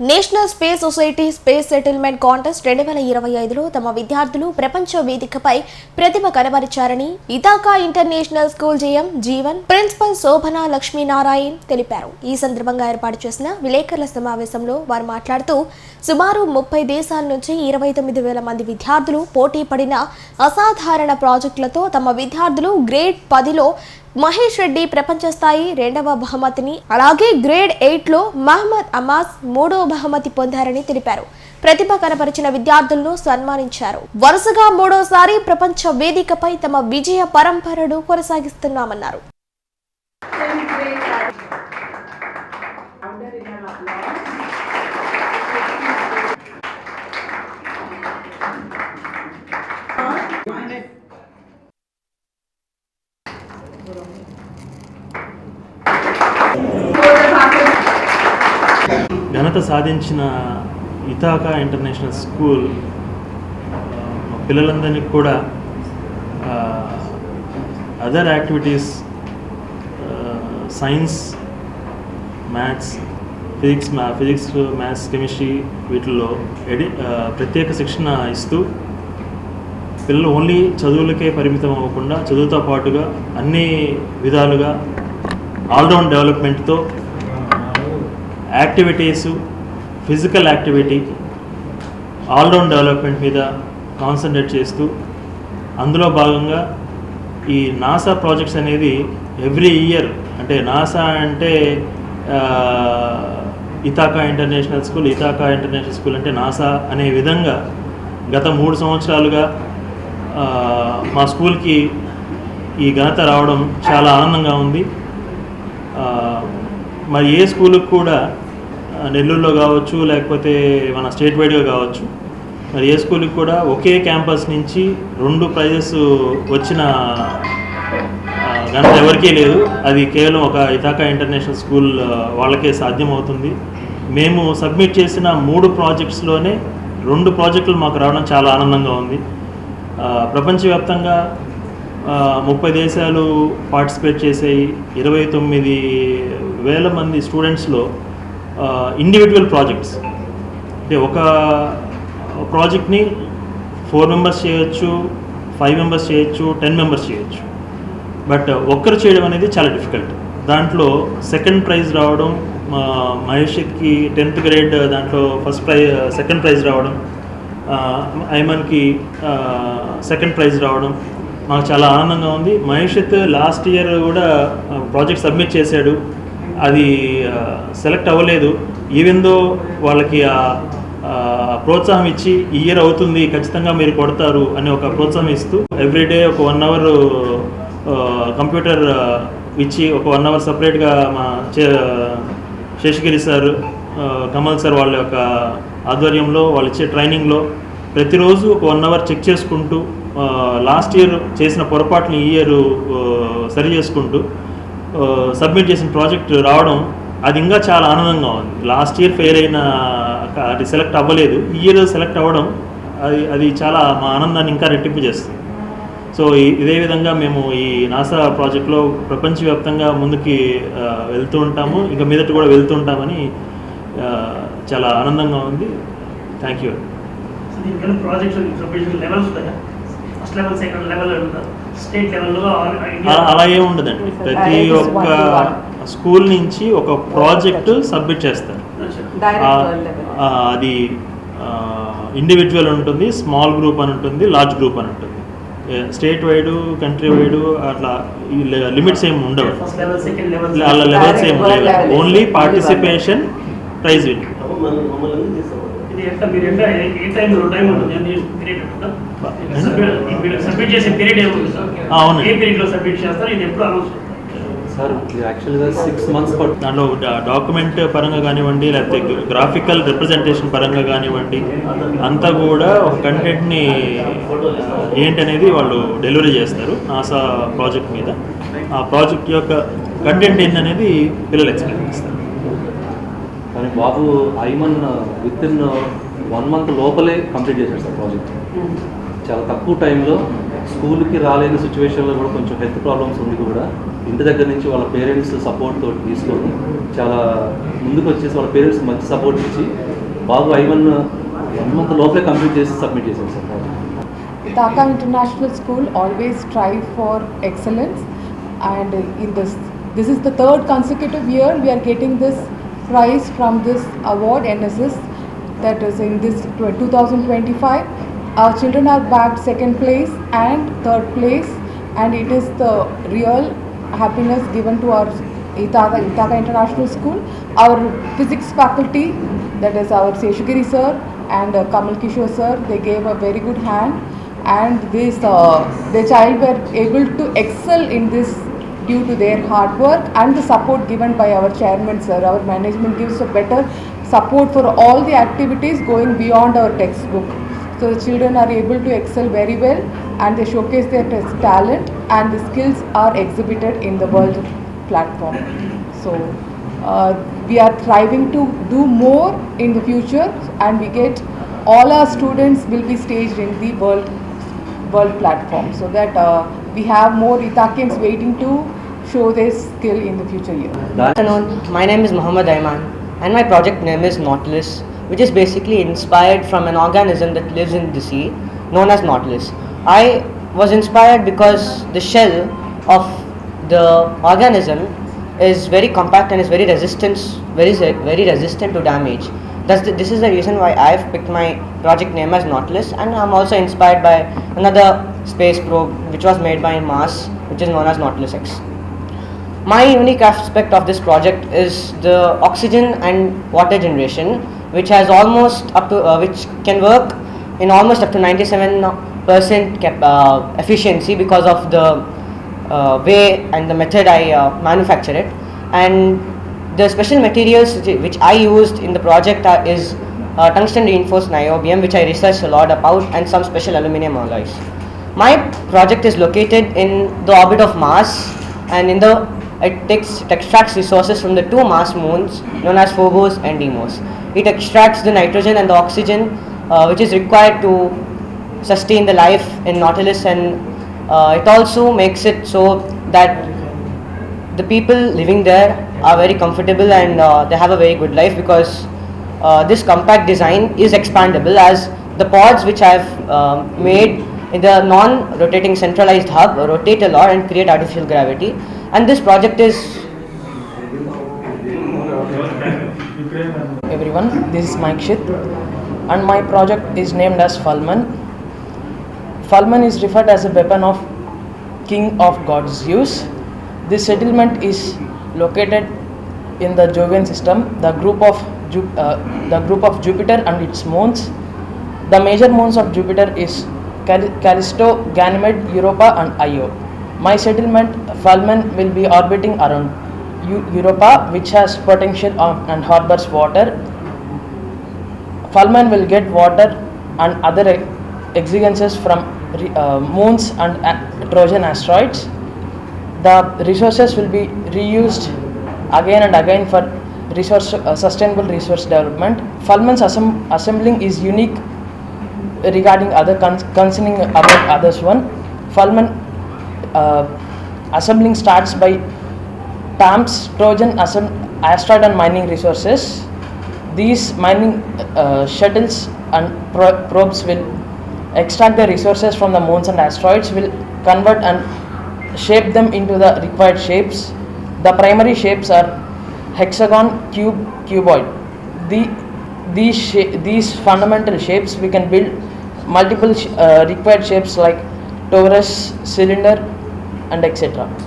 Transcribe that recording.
National Space Society space settlement contest రెండు వేల ఇరవై ఐదులో తమ విద్యార్థులు ప్రపంచ వేదికపై ప్రతిభ కనబరిచారని Ithaca International School JM Jeevan principal Shobhana Lakshminarayan తెలిపారు. ఈ సందర్భంగా ఏర్పాటు చేసిన విలేకరుల సమావేశంలో వారు మాట్లాడుతూ సుమారు ముప్పై దేశాల నుంచి ఇరవై తొమ్మిది వేల మంది విద్యార్థులు పోటీ పడిన అసాధారణ ప్రాజెక్టులతో తమ విద్యార్థులు గ్రేడ్ పదిలో మహేష్ రెడ్డి ప్రపంచ స్థాయి రెండవ బహుమతిని అలాగే గ్రేడ్ ఎయిట్లో మహమ్మద్ అమాస్ మూడవ బహుమతి పొందారని తెలిపారు. ప్రతిభ కనపరిచిన విద్యార్థులను సన్మానించారు. వరుసగా మూడోసారి ప్రపంచ వేదికపై తమ విజయ పరంపరను కొనసాగిస్తున్నామన్నారు. ఘనత సాధించిన ఇతాకా ఇంటర్నేషనల్ స్కూల్ పిల్లలందరికీ పిల్లలందరినీ కూడా other activities science maths physics మ్యా ఫిజిక్స్ మ్యాథ్స్ కెమిస్ట్రీ వీటిల్లో ఎడి ప్రత్యేక శిక్షణ ఇస్తూ పిల్లలు ఓన్లీ చదువులకే పరిమితం అవ్వకుండా చదువుతో పాటుగా అన్ని విధాలుగా all round డెవలప్మెంట్తో activities physical activity all round development మీద కాన్సన్ట్రేట్ చేస్తూ అందులో భాగంగా ఈ నాసా ప్రాజెక్ట్స్ అనేది ఎవ్రీ ఇయర్ అంటే నాసా అంటే Ithaca International School Ithaca International School అంటే నాసా అనే విధంగా గత మూడు సంవత్సరాలుగా మా స్కూల్కి ఈ ఘనత రావడం చాలా ఆనందంగా ఉంది. మరి ఏ స్కూల్కి కూడా నెల్లూరులో కావచ్చు లేకపోతే మన స్టేట్ వైడ్గా కావచ్చు మరి ఏ స్కూల్కి కూడా ఒకే క్యాంపస్ నుంచి రెండు ప్రైజెస్ వచ్చిన గంట ఘనత ఎవరికీ లేదు. అది కేవలం ఒక ఇతాకా ఇంటర్నేషనల్ స్కూల్ వాళ్ళకే సాధ్యమవుతుంది. మేము సబ్మిట్ చేసిన మూడు ప్రాజెక్ట్స్లోనే రెండు ప్రాజెక్టులు మాకు రావడం చాలా ఆనందంగా ఉంది. ప్రపంచవ్యాప్తంగా ముప్పై దేశాలు పార్టిసిపేట్ చేసాయి. ఇరవై తొమ్మిది వేల మంది స్టూడెంట్స్లో ఇండివిజువల్ ప్రాజెక్ట్స్ అంటే ఒక ప్రాజెక్ట్ని ఫోర్ మెంబర్స్ చేయొచ్చు ఫైవ్ మెంబర్స్ చేయొచ్చు టెన్ మెంబర్స్ చేయొచ్చు. బట్ ఒక్కరు చేయడం అనేది చాలా డిఫికల్ట్. దాంట్లో సెకండ్ ప్రైజ్ రావడం మా మహేష్కి టెన్త్ గ్రేడ్ దాంట్లో ఫస్ట్ ప్రైజ్ సెకండ్ ప్రైజ్ రావడం ఐమన్కి సెకండ్ ప్రైజ్ రావడం మాకు చాలా ఆనందంగా ఉంది. మహేషత్ లాస్ట్ ఇయర్ కూడా ప్రాజెక్ట్ సబ్మిట్ చేశాడు. అది సెలెక్ట్ అవ్వలేదు. ఈవెందో వాళ్ళకి ఆ ప్రోత్సాహం ఇచ్చి ఈ ఇయర్ అవుతుంది ఖచ్చితంగా మీరు కొడతారు అని ఒక ప్రోత్సాహం ఇస్తూ ఎవ్రీడే ఒక వన్ అవర్ కంప్యూటర్ ఇచ్చి ఒక వన్ అవర్ సపరేట్గా మా చే- శేషగిరి సార్ కమల్ సార్ వాళ్ళ యొక్క ఆధ్వర్యంలో వాళ్ళు ఇచ్చే ట్రైనింగ్లో ప్రతిరోజు ఒక వన్ అవర్ చెక్ చేసుకుంటూ లాస్ట్ ఇయర్ చేసిన పొరపాటుని ఈ ఇయర్ సరి చేసుకుంటూ సబ్మిట్ చేసిన ప్రాజెక్ట్ రావడం అది ఇంకా చాలా ఆనందంగా ఉంది. లాస్ట్ ఇయర్ ఫెయిల్ అయిన అది సెలెక్ట్ అవ్వలేదు. ఈ ఇయర్ సెలెక్ట్ అవ్వడం అది అది చాలా మా ఆనందాన్ని ఇంకా రెట్టింపు చేస్తుంది. సో ఇదే విధంగా మేము ఈ నాసా ప్రాజెక్ట్లో ప్రపంచవ్యాప్తంగా ముందుకి వెళ్తూ ఉంటాము. ఇంకా మీదట కూడా వెళ్తూ ఉంటామని చాలా ఆనందంగా ఉంది. Thank you project levels first level second level అలా అలా ఏం ఉండదండి. ప్రతి ఒక్క స్కూల్ నుంచి ఒక ప్రాజెక్ట్ సబ్మిట్ చేస్తారు. అది ఇండివిజువల్ ఉంటుంది స్మాల్ గ్రూప్ అని ఉంటుంది లార్జ్ గ్రూప్ అని ఉంటుంది. స్టేట్ వైడ్ కంట్రీ వైడ్ అట్లా లిమిట్స్ ఏమి ఉండవు. ఫస్ట్ లెవెల్ సెకండ్ లెవెల్ అలా లెవెల్స్ ఏమి ఉండవు. ఓన్లీ పార్టిసిపేషన్ ప్రైజ్ విన్ ఇది ఎంత? మీరు ఎంత? ఏ టైం టైం ఉంటుంది పీరియడ్ ఉంటుందా సబ్మిట్ చేసే పీరియడ్ ఏముంటుంది సార్? ఆ, అవునండి. ఏ పీరియడ్లో సబ్మిట్ చేస్తారు? ఇది ఎప్పుడు అనౌన్స్ సార్ యాక్చువల్గా సిక్స్ మంత్స్ దాంట్లో డాక్యుమెంట్ పరంగా కానివ్వండి లేకపోతే గ్రాఫికల్ రిప్రజెంటేషన్ పరంగా కానివ్వండి అంతా కూడా ఒక కంటెంట్ని ఏంటనేది వాళ్ళు డెలివరీ చేస్తారు నాసా ప్రాజెక్ట్ మీద. ఆ ప్రాజెక్ట్ యొక్క కంటెంట్ ఏంటనేది పిల్లలు ఎక్స్ప్లెయిన్ చేస్తారు. కానీ బాబు Aiman with in one month లోపలే కంప్లీట్ చేశాడు సార్ ప్రాజెక్ట్ చాలా తక్కువ టైంలో స్కూల్కి రాలేని సిచ్యువేషన్లో కూడా కొంచెం హెల్త్ ప్రాబ్లమ్స్ ఉండి కూడా. ఇంటి దగ్గర నుంచి వాళ్ళ పేరెంట్స్ సపోర్ట్ తోటి తీసుకొని చాలా ముందుకు వచ్చేసి వాళ్ళ పేరెంట్స్కి మంచి సపోర్ట్ ఇచ్చి బాబు ఐవన్ వన్ మంత్ లోపలే కంప్లీట్ చేసి సబ్మిట్ చేశాను sir Dhaka International School always strive for excellence. And in this this is the third consecutive year we are getting this prize from this award NSS that is in this 2025 our children are bagged second place and third place and it is the real happiness given to our Ithaca, Ithaca International School. Our physics faculty that is our Seshagiri sir and uh, Kamal Kishore sir they gave a very good hand and this uh, the child were able to excel in this due to their hard work and the support given by our chairman sir. Our management gives a better support for all the activities going beyond our textbook. So the children are able to excel very well and they showcase their talent and the skills are exhibited in the world platform. So uh, we are striving to do more in the future and we get all our students will be staged in the world world platform. So that uh, we have more Ithakians waiting to show their skill in the future year. దాని afternoon. My name is Muhammad Aiman, and my project name is Nautilus, which is basically inspired from an organism that lives in the sea known as Nautilus. I was inspired because the shell of the organism is very compact and is very resistant, very very resistant to damage. That's the, this is the reason why I've picked my project name as Nautilus, and I'm also inspired by another space probe which was made by Mars, which is known as Nautilus X. My unique aspect of this project is the oxygen and water generation, which has almost up to uh, which can work in almost up to 97% cap- uh, efficiency because of the uh, way and the method I uh, manufacture it. And the special materials which- I used in the project are, is uh, tungsten reinforced niobium, which I researched a lot about, and some special aluminum alloys. My project is located in the orbit of Mars, and in the it takes it extracts resources from the two Mars moons known as Phobos and Deimos. It extracts the nitrogen and the oxygen, uh, which is required to sustain the life in Nautilus, and uh, it also makes it so that the people living there are very comfortable and uh, they have a very good life because uh, this compact design is expandable as the pods which I have uh, made in the non-rotating centralized hub rotate a lot and create artificial gravity and this project is everyone this is mike shit. And my project is named as falman. Falman is referred as a weapon of king of gods zeus this settlement is located in the jovian system the group of Ju- uh, the group of jupiter and its moons. The major moons of jupiter is Cal- callisto ganymede europa and io my settlement falman will be orbiting around Eu- europa which has potential and harbors water Falman will get water and other exigencies from uh, moons and a- Trojan asteroids. The resources will be reused again and again for resource uh, sustainable resource development. Falman's assemb- assembling is unique regarding other cons- concerning about others one. Falman uh, assembling starts by TAMS Trojan asteroid and mining resources. These mining uh, shuttles and pro- probes will extract the resources from the moons and asteroids, will convert and shape them into the required shapes. The primary shapes are hexagon, cube, cuboid. The, these, sha- these fundamental shapes we can build multiple sh- uh, required shapes like torus, cylinder, and etc.